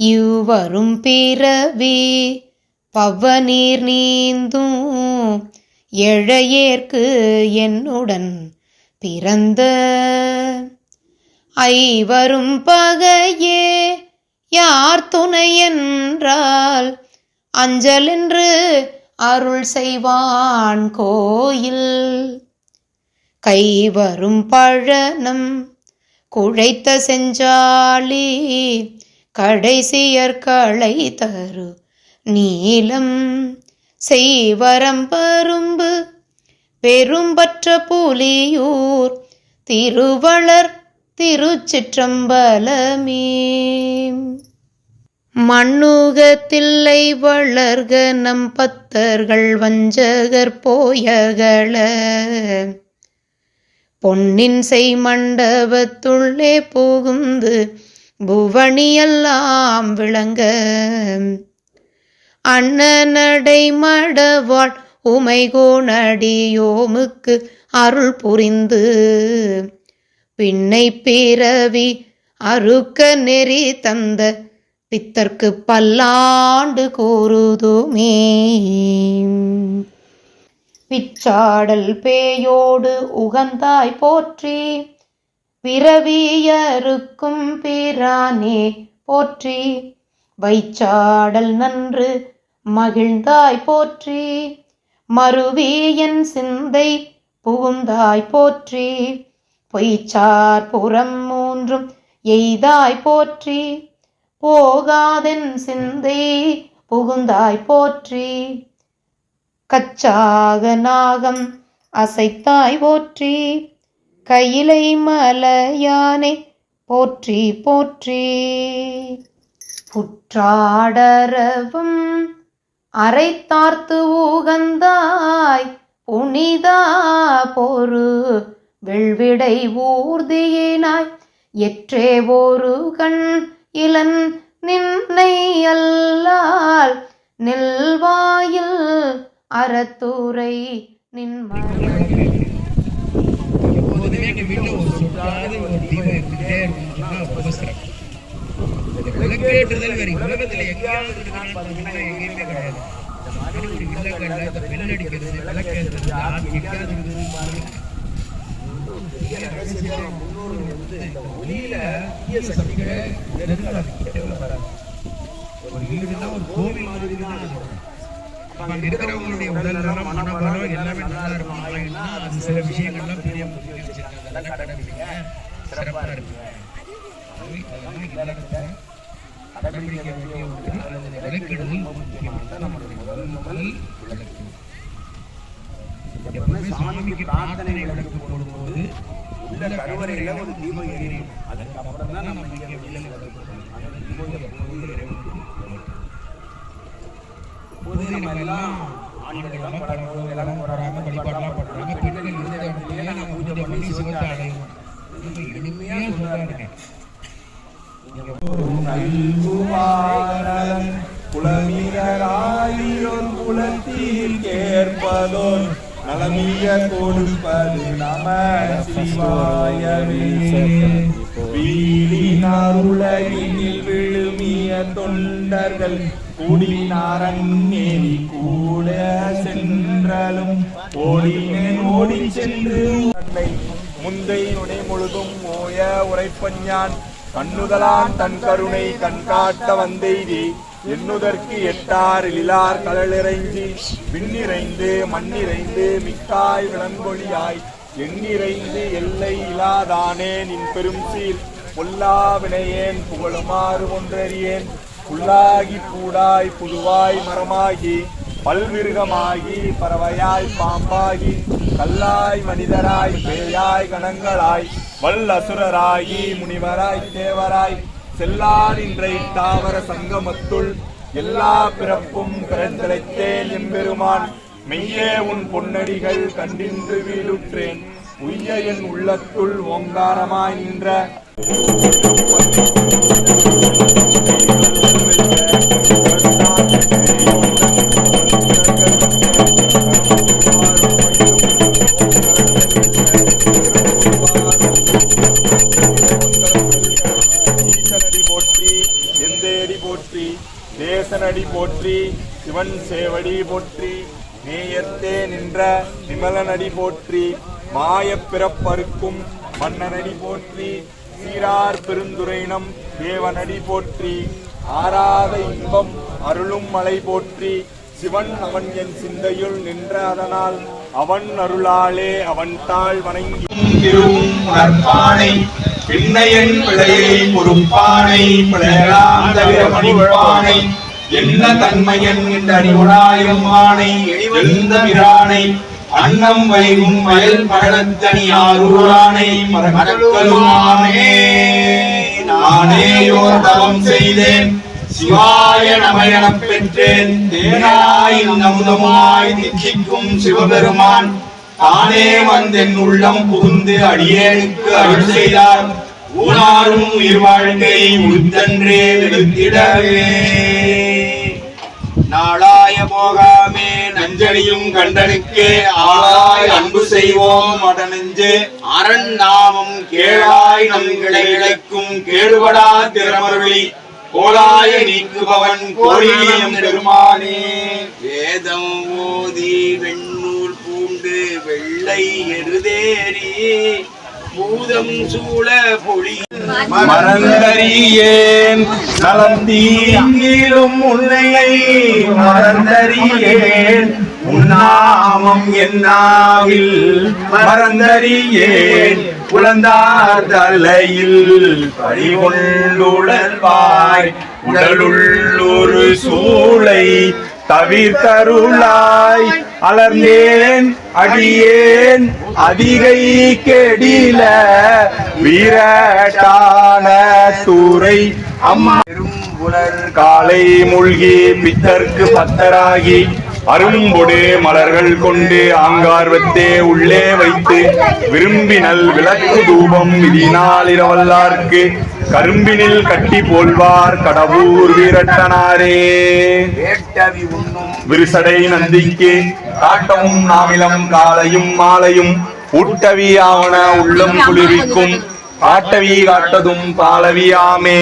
இவ்வரும் பிறவி பவ்வநீர் நீந்தும் எழையேற்கு என்னுடன் பிறந்த ஐவரும் பகையே யார் துணை என்றால் அஞ்சலென்று அருள் செய்வான் கோயில். கைவரும் பழனம் குழைத்த செஞ்சாளி கடைசியற்களை தரு. நீலம் செய்வரம் பரும்பு பெரும்பற்ற புலியூர் திருவளர் திருச்சிற்றம்பலமே. மண்ணுகத்தில்லை வளர்க நம் பத்தர்கள் வஞ்சகர் போயகள பொன்னின் செய் மண்டபத்துள்ளே புகுந்து புவனியெல்லாம் விளங்க அண்ணனடை மடவாள் உமைகோணடியோமுக்கு அருள் புரிந்து. பின்னை பிறவி அறுக்க நெறி தந்த பித்தர்க்கு பல்லாண்டு கூறுதுமே பிச்சாடல் பேயோடு உகந்தாய் போற்றி பிறவியருக்கும் பிரானே போற்றி. வைச்சாடல் நன்று மகிழ்ந்தாய் போற்றி. மறுவியன் சிந்தை புகுந்தாய் போற்றி. பொய்ச்சார் புறம் மூன்றும் எய்தாய் போற்றி. போகாதென் சிந்தை புகுந்தாய் போற்றி. கச்சாக நாகம் அசைத்தாய் போற்றி. கையிலை மலையானை போற்றி போற்றி. புற்றாடரவும் அரைத்தார்த்து ஊகந்தாய் புனிதா பொறு வெள்விடை ஊர்தியினாய் எற்றே ஒரு கண் இளன் நின்னை அல்லால் நெல்வாயில் அறத்துரை நின்மலை எப்போதுமே எங்க ஒரு சுற்றாத ஒரு தீபம் இருந்துகிட்டே இருக்கும்னா உபசரம் விளக்கேற்றுதல் எங்கேயாவது எங்கேயுமே கிடையாது இந்த பெல் அடிக்கிறது விளக்கேற்றுறது எங்கேயாவது இருக்குதுன்னு ஒரு வீடுனா ஒரு கோவில் மாதிரி தான் அங்க இருக்கிறவங்களுடைய உடல் நலம் மனபலம் எல்லாமே நல்லா இருக்கும். சில விஷயங்கள்லாம் பெரிய முக்கியம் வச்சிருக்காங்க கடைபிடிக்க வேண்டிய ஒரு விளக்கிடுதல் நம்மளுடைய முதல் முதல் விளக்கு எப்பவுமே சாமிக்கு பிரார்த்தனை விளக்கு போடும்போது உள்ள கருவறையில ஒரு தீபம் எரியும் தான் நம்ம இங்க வெளியில விளக்கு போடணும் அந்த தீபம் எப்போதும் இப்போது நம்ம எல்லாம் ஆண்கள் படங்களோ எல்லாம் போறாங்க வழிபாடெல்லாம் பண்றாங்க. பெண்கள் இருந்த இடத்துலயே நம்ம பூஜை பண்ணி சிவத்தை அடையணும். ரொம்ப எளிமையா சொல்றாருங்க நல்குவாரன் குளமிகராயிரொன் குலத்தில் கேட்பதோர் நலமிய கொடுப்பது நம சிவாயவே. வீடினாருலகினில் விழுமிய தொண்டர்கள் கூடினாரங்கேரி கூட சென்றலும் ஓடினேன் ஓடி சென்று. தன்னை முந்தை நுடை முழுதும் ஓய உரைப்பஞ்ஞான் கண்ணுதலான் தன் கருணை கண்காட்ட வந்தெய்தி எண்ணுதற்கு எட்டார் இலார் கடலிறைஞ்சி. விண்ணிறைந்து மண்ணிறைந்து மிக்காய் விளங்கொழியாய் எண்ணிறைந்து எல்லை இலாதானே நின் பெரும் சீர் பொல்லா வினையேன் புகழுமாறு ஒன்றறியேன். புல்லாகி பூடாய் புதுவாய் மரமாகி பல்விருகமாகி பறவையாய் பாம்பாகி கல்லாய் மனிதராய் பேயாய் கணங்களாய் வல்லசுரராகி முனிவராய் தேவராய் செல்லாரின்றை தாவர சங்கமத்துள் எல்லா பிறப்பும் பிறந்திழைத்தேன் எம்பெருமான். மெய்யே உன் பொன்னடிகள் கண்டின்று வீடுற்றேன் உய்ய என் உள்ளத்துள் ஓங்காரமாய் நின்ற சிவன் சேவடி போற்றி நேயத்தே நின்ற விமலனடி போற்றி மாயப் பிறப்பறுக்கும் மன்னனடி போற்றி சீரார் பெருந்துரைனம் தேவனடி போற்றி ஆராத இன்பம் அருளும் மலை போற்றி சிவன் அவன் என் சிந்தையுள் நின்ற அதனால் அவன் அருளாலே அவன் தாழ் வணங்கி. திருவும் உணர்ப்பானை பின்னையன் பிழையை பொறுப்பானை பிழையலாம் தவிர மணிப்பானை என்ன தன்மையன் இந்த அறிவுடாயும் ஆணை எழுந்த பிரானை அன்னம் வைகும் வயல் பழத்தனி ஆரூரானை மறக்கலுமானே நானேயோர் தவம் செய்தேன் சிவாய நமயனப் பெற்றேன். தேனாய் நமுதமாய் திச்சிக்கும் சிவபெருமான் தானே வந்தென் உள்ளம் புகுந்து அடியேனுக்கு அருள் செய்தார். ஊனாரும் உயிர் வாழ்க்கை உத்தன்றே வெளுத்திடவே நாளாய போகாமே நஞ்சனியும் கண்டனுக்கே ஆளாய் அன்பு செய்வோம் அடனெஞ்சு அரண் நாமம் கேளாய் நம் கிளை இழைக்கும் கேடுபடா திறமருளி கோலாய நீக்குபவன் கோரியம் பெருமானே. வேதம் ஓதி வெண்ணூல் பூண்டு வெள்ளை எருதேரி பூதம் சூழ பொழி. மறந்தறியேன். நலந்தீங்கிலும் உன்னை மறந்தறியேன். உன்னாமம் என்னாவில் மறந்தறியேன். உழந்தார் தலையில் பறிகொண்டுழல்வாய் உடலுள்ளொரு சூளை தவிர்த்தருளாய் அலர்ந்தேன் அடியேன் அதிகை கெடில வீரட்டான தூரை அம்மா பெரும்புலர் காலை மூழ்கி பித்தர்க்கு பத்தராகி அரும்பொடு மலர்கள் கொண்டு ஆங்கார்வத்தே உள்ளே வைத்து விரும்பினல் விளக்கு தூபம் விதினாலிரவல்லார்க்கு கரும்பினில் கட்டி போல்வார் கடவுர் வீரட்டனாரே. விரிசடை நந்திக்கு காட்டமும் நாமிலம் காலையும் மாலையும் ஊட்டவி ஆவன உள்ளம் குளிர்விக்கும் காட்டவி காட்டதும் பாலவியாமே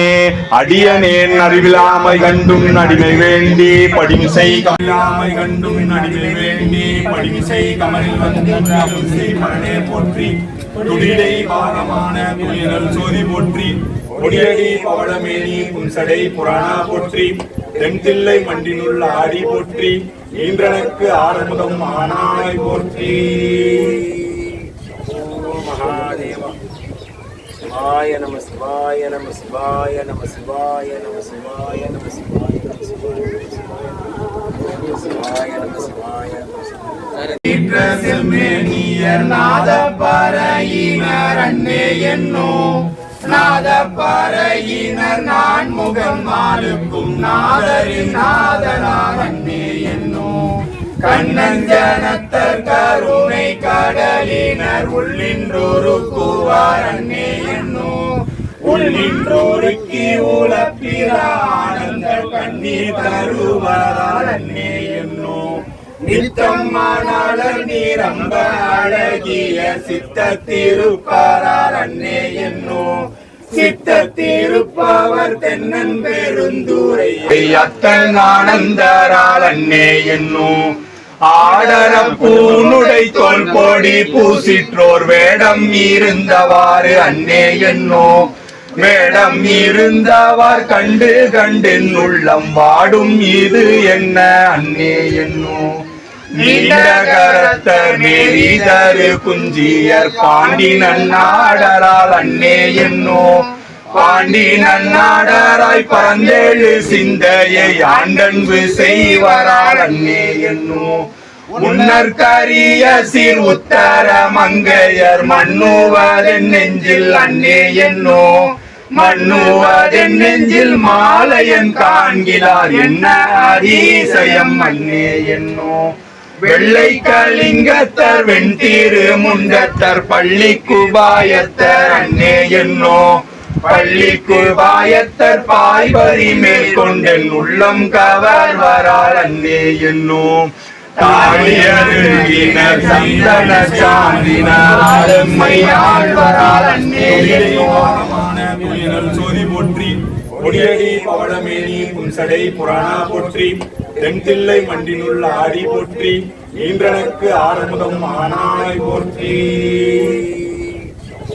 அடியனேன் அறிவிலாமை கண்டும் அடிமை வேண்டி படிமிசை கமிழாமை கண்டும் அடிமை வேண்டி படிமிசை கமலில் வந்து போற்றி துடிடை பாகமான துயிரல் சோதி போற்றி கொடியடி பவளமேனி புன்சடை புராணா போற்றி தென்தில்லை மண்டினுள்ள ஆடி போற்றி ஈன்றனுக்கு ஆரமுதம் ஆனாய் போற்றி. ஓம் மகாதேவா. சிவாய நம சிவாய நம சிவாய நம சிவாய நம சிவாய நம சிவாய நம சிவாய நாத பறையினர் அண்ணே என்னோ நாத பறையினர் நான் முகம் நாளுக்கும் நாதரின் நாதனார் அண்ணே என்னோ கண்ணஞ்சனத்தர் கருணை கடலினர் உள்ளின்றொரு கூவார் அன்னே என்னோ? உள்ளின்றோருக்கு உலப்பிற ஆனந்த கண்ணீர் தருவதால் அன்னே என்னோ? நித்தம் மானாளர் நீரம்ப அழகிய சித்த திருப்பாரார் அன்னே என்னோ? சித்த திருப்பவர் தென்னன் பெருந்துரை அத்தன் ஆனந்தரால் அன்னே என்னோ? ஆடர பூனுடை தோல் போடி பூசிற்றோர் வேடம் இருந்தவாறு அன்னே என்னோ. வேடம் இருந்தவார் கண்டு கண்டின் உள்ளம் வாடும் இது என்ன அன்னே என்னோ. நீண்டகரத்தர் மேரிதரு குஞ்சியர் பாண்டி நன்னாடரால் அன்னே என்னோ. பாண்டி நன்னாடராய் பரந்தேழு சிந்தையை ஆண்டன்பு செய்வரால் அண்ணே என்னோ முன்னர் கரிய சீர் உத்தர மங்கையர் மண்ணுவதென் நெஞ்சில் அண்ணே என்னோ மண்ணுவதென் நெஞ்சில் மாலையன் காண்கிறார் என்ன அதிசயம் அண்ணே என்னோ வெள்ளை கலிங்கத்தர் வெண்தீரு முண்டத்தர் பள்ளி குபாயத்தர் அண்ணே என்னோ பள்ளி குபாயத்தர் பாய்பரி மேல் கொண்டென் உள்ளம் கவர்வரால் அன்னே என்னோ தாழியருகினர் சந்தன சாந்தினர் ஆளுமை ஆழ்வரால் அன்னே என்னோ சோதி போற்றி கொடியடி பவளமேனி புன்சடை புராணா போற்றி தென்தில்லை மண்டினுள்ள ஆடி போற்றி ஈன்றனுக்கு ஆரம்பம் ஆனாய் போற்றி.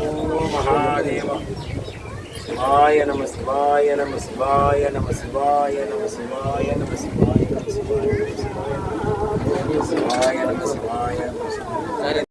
ஓம் மகாதேவா சிவாய நம சிவாய நம சிவாய நம சிவாய நம சிவாய நம சிவாய நம சிவாய நம சிவாய நம சிவாய நம சிவாய நம சிவாய